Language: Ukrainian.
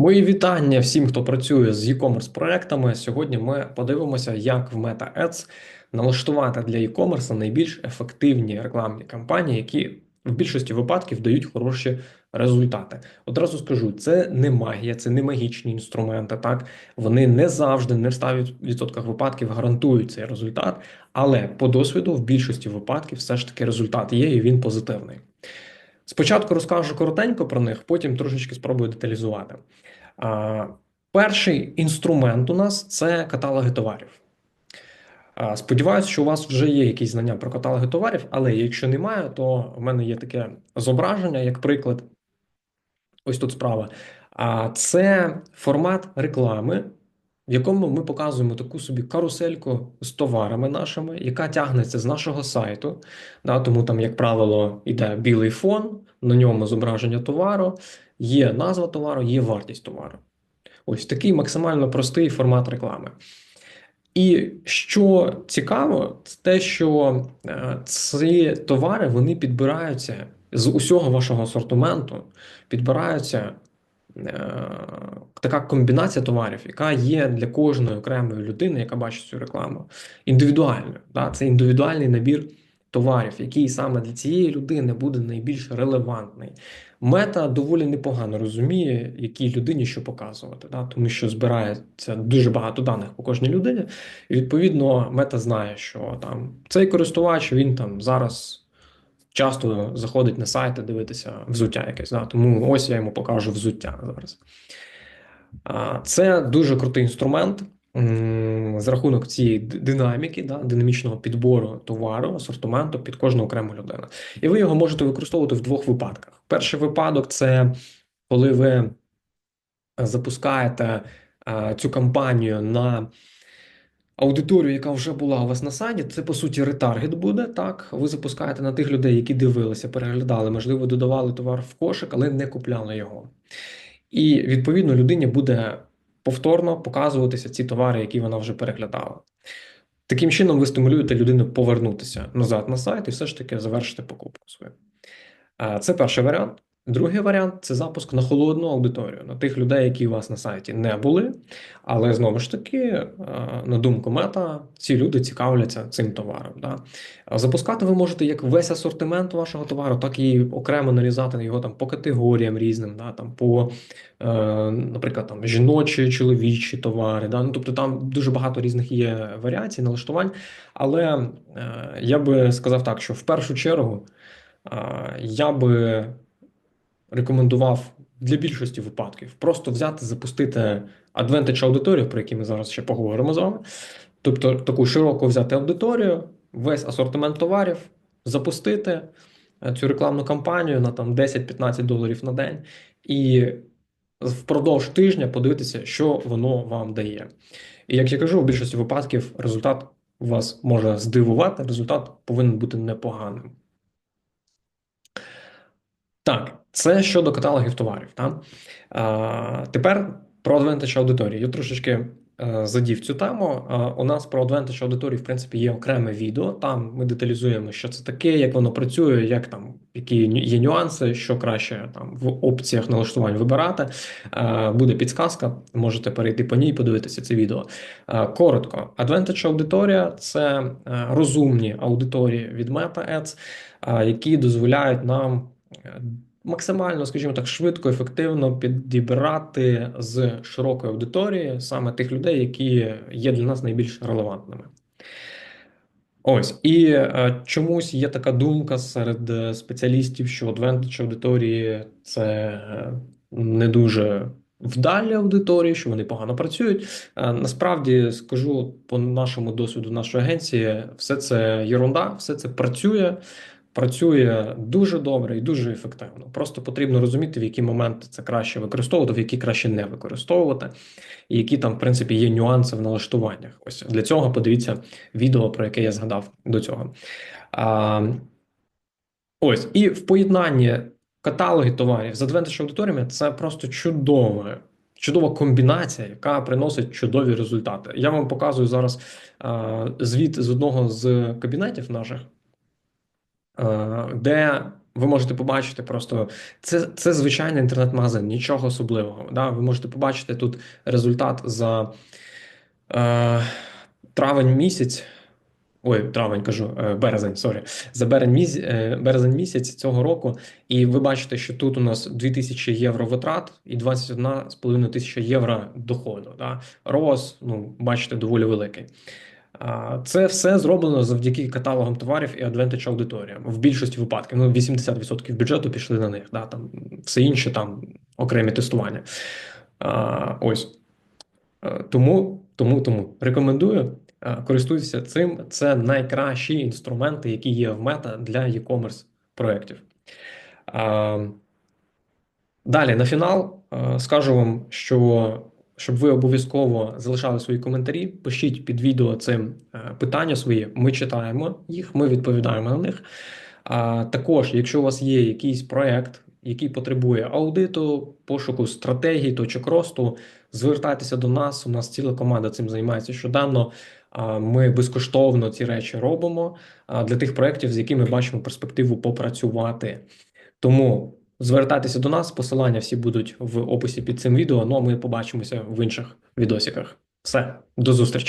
Мої вітання всім, хто працює з e-commerce проектами. Сьогодні ми подивимося, як в Meta Ads налаштувати для e-commerce найбільш ефективні рекламні кампанії, які в більшості випадків дають хороші результати. Одразу скажу, це не магія, це не магічні інструменти. Так вони не завжди, не в 100% випадків гарантують цей результат, але по досвіду в більшості випадків все ж таки результат є, і він позитивний. Спочатку розкажу коротенько про них, потім трошечки спробую деталізувати. Перший інструмент у нас це каталоги товарів. Сподіваюсь, що у вас вже є якісь знання про каталоги товарів, але якщо немає, то в мене є таке зображення, як приклад. Ось тут справа. А це формат реклами, в якому ми показуємо таку собі карусельку з товарами нашими, яка тягнеться з нашого сайту. Да, Тому там, як правило, йде білий фон, на ньому зображення товару, є назва товару, є вартість товару. Ось такий максимально простий формат реклами. І що цікаво, це те, що е, ці товари вони підбираються з усього вашого асортименту, підбираються така комбінація товарів, яка є для кожної окремої людини, яка бачить цю рекламу, індивідуальною. Да? Це індивідуальний набір товарів, який саме для цієї людини буде найбільш релевантний. Мета доволі непогано розуміє, якій людині що показувати, да? тому що збирається дуже багато даних по кожній людині, і відповідно мета знає, що там цей користувач він там зараз часто заходить на сайти дивитися взуття якесь. Да? Тому ось я йому покажу взуття зараз. Це дуже крутий інструмент за рахунок цієї динаміки, да, динамічного підбору товару, асортименту під кожну окрему людину. І ви його можете використовувати в двох випадках. Перший випадок це коли ви запускаєте цю кампанію на аудиторію, яка вже була у вас на сайті, це по суті ретаргет буде. Так, ви запускаєте на тих людей, які дивилися, переглядали, можливо, додавали товар в кошик, але не купляли його. І відповідно людині буде повторно показуватися ці товари, які вона вже переглядала. Таким чином, ви стимулюєте людину повернутися назад на сайт і все ж таки завершити покупку свою. Це перший варіант. Другий варіант це запуск на холодну аудиторію, на тих людей, які у вас на сайті не були. Але знову ж таки, е, на думку мета, ці люди цікавляться цим товаром. Да? Запускати ви можете як весь асортимент вашого товару, так і окремо нарізати його там по категоріям різним, да? там по, е, наприклад, там жіночі, чоловічі товари. Да? Ну, Тобто там дуже багато різних є варіацій, налаштувань. Але е, я би сказав так, що в першу чергу я би рекомендував для більшості випадків просто взяти, запустити Advantage аудиторію, про які ми зараз ще поговоримо з вами. Тобто таку широку взяти аудиторію, весь асортимент товарів, запустити е, цю рекламну кампанію на там 10-15 доларів на день, і впродовж тижня подивитися, що воно вам дає. І як я кажу, в більшості випадків результат вас може здивувати, результат повинен бути непоганим. Так, це щодо каталогів товарів. Так? А, Тепер про Advantage аудиторії. Я трошечки а, е, задів цю тему. А, У нас про Advantage аудиторії, в принципі, є окреме відео. Там ми деталізуємо, що це таке, як воно працює, як там які є нюанси, що краще там в опціях налаштувань вибирати. А, Буде підсказка, можете перейти по ній, і подивитися це відео. А, Коротко, Advantage аудиторія це е, розумні аудиторії від Meta Ads, які дозволяють нам максимально, скажімо так, швидко, ефективно підібрати з широкої аудиторії саме тих людей, які є для нас найбільш релевантними. Ось і е, чомусь є така думка серед е, спеціалістів, що Advantage аудиторії це е, не дуже вдалі аудиторії, що вони погано працюють. Е, насправді скажу по нашому досвіду нашої агенції, все це єрунда, все це працює працює дуже добре і дуже ефективно. Просто потрібно розуміти, в які моменти це краще використовувати, в які краще не використовувати, і які там, в принципі, є нюанси в налаштуваннях. Ось для цього подивіться відео, про яке я згадав до цього. А, Ось і в поєднанні каталоги товарів з Advantage аудиторіями це просто чудове. Чудова комбінація, яка приносить чудові результати. Я вам показую зараз а, звіт з одного з кабінетів наших. Е, де ви можете побачити просто це, це звичайний інтернет-магазин, нічого особливого. Да? Ви можете побачити тут результат за е, травень місяць. Ой, травень кажу, е, березень, сорі, за березень місяць, березень місяць цього року, і ви бачите, що тут у нас 2000 євро витрат і 21,5 тисяча євро доходу. Да? Роз, ну, бачите, доволі великий. Це все зроблено завдяки каталогам товарів і адвентич аудиторіям. В більшості випадків, ну 80% бюджету пішли на них. Да? Там все інше там окремі тестування. А, Ось. Тому, тому, тому рекомендую. Користуйтеся цим. Це найкращі інструменти, які є в мета для e-commerce проєктів. Далі на фінал скажу вам, що щоб ви обов'язково залишали свої коментарі, пишіть під відео цим е, питання свої. Ми читаємо їх, ми відповідаємо на них. А також, якщо у вас є якийсь проект, який потребує аудиту, пошуку стратегій, точок росту, звертайтеся до нас. У нас ціла команда цим займається щоденно. Ми безкоштовно ці речі робимо для тих проєктів, з якими бачимо перспективу попрацювати. Тому звертайтеся до нас. Посилання всі будуть в описі під цим відео. Ну а ми побачимося в інших відосиках. Все, до зустрічі.